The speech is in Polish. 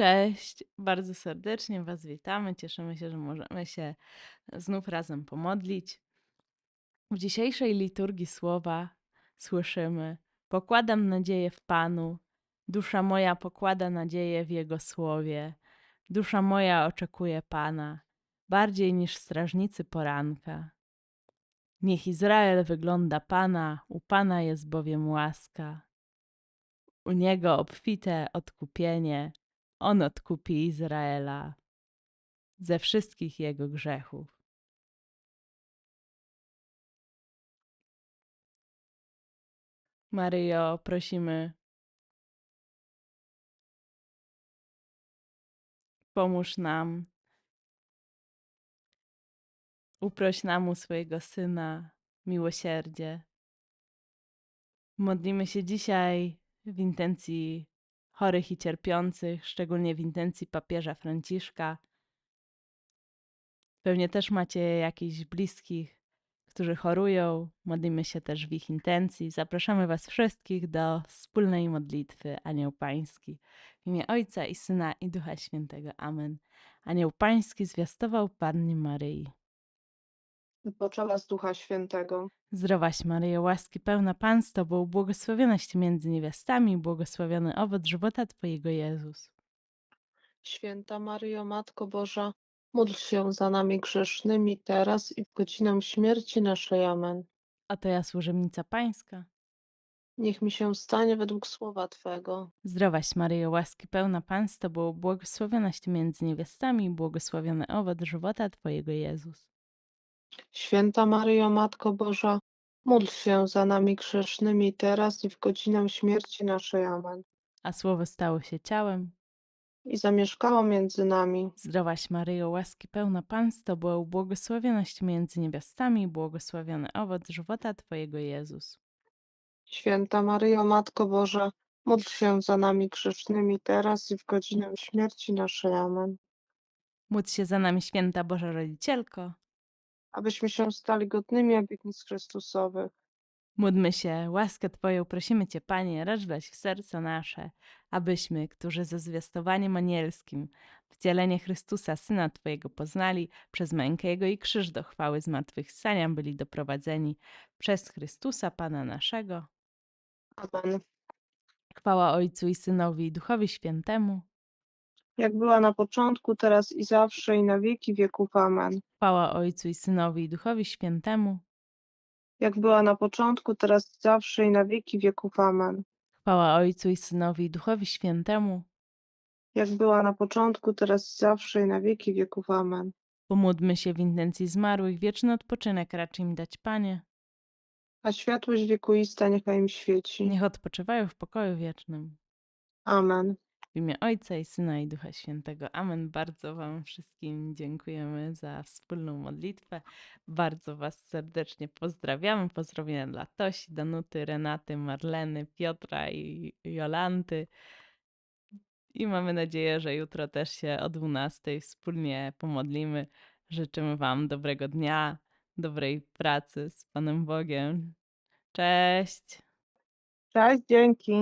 Cześć, bardzo serdecznie Was witamy. Cieszymy się, że możemy się znów razem pomodlić. W dzisiejszej liturgii słowa słyszymy: Pokładam nadzieję w Panu, dusza moja pokłada nadzieję w Jego słowie. Dusza moja oczekuje Pana, bardziej niż strażnicy poranka. Niech Izrael wygląda Pana, u Pana jest bowiem łaska. U Niego obfite odkupienie, On odkupi Izraela ze wszystkich jego grzechów. Maryjo, prosimy, pomóż nam, uproś nam u swojego Syna miłosierdzie. Modlimy się dzisiaj w intencji chorych i cierpiących, szczególnie w intencji papieża Franciszka. Pewnie też macie jakichś bliskich, którzy chorują. Modlimy się też w ich intencji. Zapraszamy Was wszystkich do wspólnej modlitwy Anioł Pański. W imię Ojca i Syna i Ducha Świętego. Amen. Anioł Pański zwiastował Pannie Maryi. Poczęła z Ducha Świętego. Zdrowaś Maryjo, łaski pełna Pan z Tobą, błogosławionaś Ty między niewiastami, błogosławiony owoc żywota Twojego Jezus. Święta Maryjo, Matko Boża, módl się za nami grzesznymi teraz i w godzinę śmierci naszej. Amen. A to ja służebnica Pańska. Niech mi się stanie według słowa Twego. Zdrowaś Maryjo, łaski pełna Pan z Tobą, błogosławionaś Ty między niewiastami, błogosławiony owoc żywota Twojego Jezus. Święta Maryjo, Matko Boża, módl się za nami grzesznymi teraz i w godzinę śmierci naszej. Amen. A Słowo stało się ciałem. I zamieszkało między nami. Zdrowaś Maryjo, łaski pełna Pan z Tobą, błogosławionaś między niewiastami, błogosławiony owoc żywota Twojego Jezus. Święta Maryjo, Matko Boża, módl się za nami grzesznymi teraz i w godzinę śmierci naszej. Amen. Módl się za nami, święta Boża Rodzicielko. Abyśmy się stali godnymi obietnic Chrystusowych. Módlmy się, łaskę Twoją prosimy Cię, Panie, racz wlać w serca nasze, abyśmy, którzy ze zwiastowaniem anielskim wcielenie Chrystusa, Syna Twojego poznali, przez mękę Jego i krzyż do chwały zmartwychwstania byli doprowadzeni przez Chrystusa, Pana naszego. Amen. Chwała Ojcu i Synowi i Duchowi Świętemu. Jak była na początku, teraz i zawsze, i na wieki wieków. Amen. Chwała Ojcu i Synowi i Duchowi Świętemu. Jak była na początku, teraz i zawsze, i na wieki wieków. Amen. Chwała Ojcu i Synowi i Duchowi Świętemu. Jak była na początku, teraz i zawsze, i na wieki wieków. Amen. Pomódlmy się w intencji zmarłych, wieczny odpoczynek racz im dać, Panie. A światłość wiekuista niechaj im świeci. Niech odpoczywają w pokoju wiecznym. Amen. W imię Ojca i Syna i Ducha Świętego. Amen. Bardzo Wam wszystkim dziękujemy za wspólną modlitwę. Bardzo Was serdecznie pozdrawiamy. Pozdrowienia dla Tosi, Danuty, Renaty, Marleny, Piotra i Jolanty. I mamy nadzieję, że jutro też się o 12 wspólnie pomodlimy. Życzymy Wam dobrego dnia, dobrej pracy z Panem Bogiem. Cześć! Cześć, dzięki.